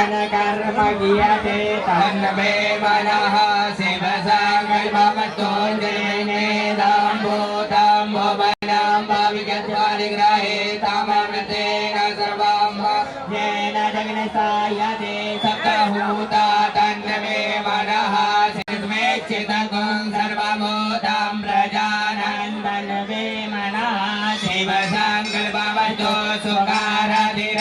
येन कर्म गीयते तन्मे मनः शिवसागरमतोञ्जयेनेदाम्बोदाम्बोबलां भाविकत्वानि ग्राहेतामृतेन सर्वां येन जगनसायते सप्तहूता तन्मे मनः शिवेक्षितगुं सर्वमोदां मनः सुखा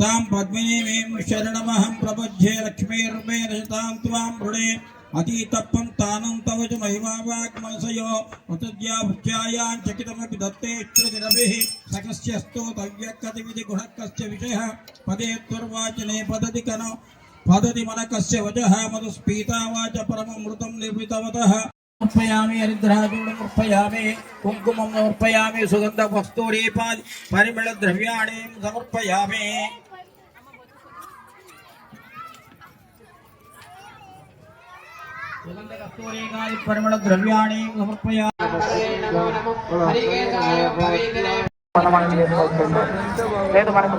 तां पद्मिनीमीं शरणमहं प्रपद्ये लक्ष्मीर्मे रजतां त्वां मृणे अतीतपं तानं तव च महिमावाग्मनसयो मतद्या भुज्यायां चकितमपि दत्तेश्रुतिरभिः सकस्य स्तोतव्यकतिविधि गुणकस्य विषयः पदे त्वर्वाचने पदति कनो। पदति मनकस्य वचः मधुस्पीता वाच परममृतं निर्मितवतः। अर्पयामि हरिद्राचूर्णम् अर्पयामि, कुङ्कुमम् अर्पयामि सुगन्धवस्तूरीपादि परिमलद्रव्याणि समर्पयामि। పరిమళ ద్రవ్యాణి లేదు మనకు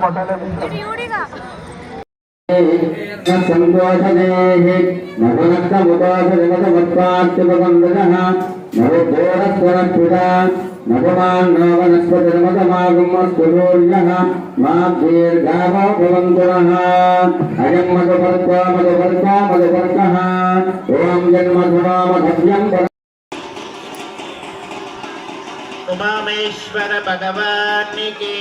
మొట్టలేదు సంబోధనేః నవనక్కముదోషజగతమత్వాత్యుపబంధనః నవఘోరస్వరస్ఫుట నవమాన్ మా దీర్ఘావో భవంతునః అయం మధుపర్కో మధుపర్కో మధుపర్కः ఓం ఉమామేశ్వర భగవానికి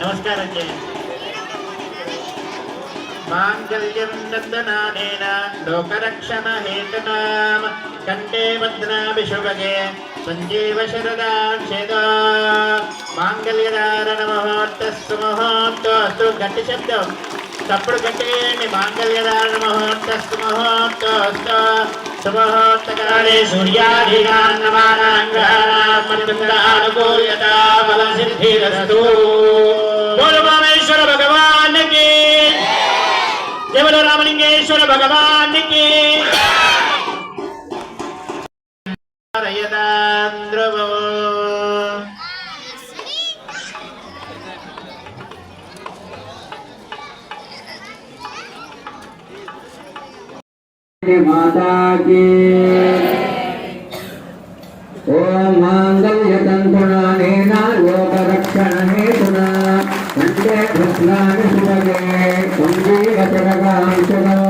నమస్కారం చేయండి. మాంగళ్యం నందనానేన లోకరక్షణ హేతనామ కంటే భద్రాభి శుభగే సంజీవ శరదాక్షేద. మాంగళ్యధారణ ముహూర్త సుముహూర్తోస్తు గట్టి శబ్దం. తప్పుడు గట్టేయండి. మాంగళ్యధారణ ముహూర్తస్తు ముహూర్తోస్తు సుముహూర్తకాలే సూర్యాధికాన్నమానాంగానుకూల్యత బల వెంకటేశ్వర భగవానికి. మాతాకి. ఓం మాంగళ్య తంతునానే నాగోపరక్షణే తునా వందే కృష్ణాని సుభగే సంజీవ జగగాంశగా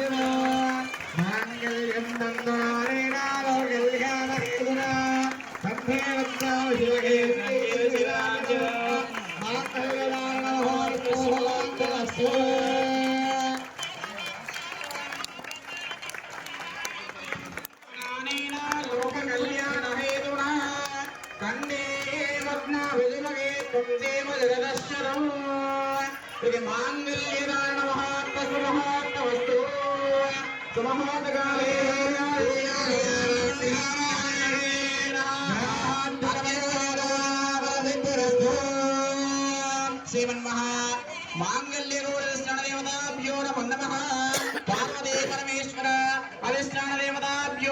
ఇది మాంగళ్యదారణ మహాత్మ సుమహాత్మ వస్తు సుమహాత్కాలే శ్రీమన్మహా మాంగళ్య స్నానదేవతాభ్యో నమో నమః. పార్వతీ పరమేశ్వర అవిష్ణాన దేవతాభ్యో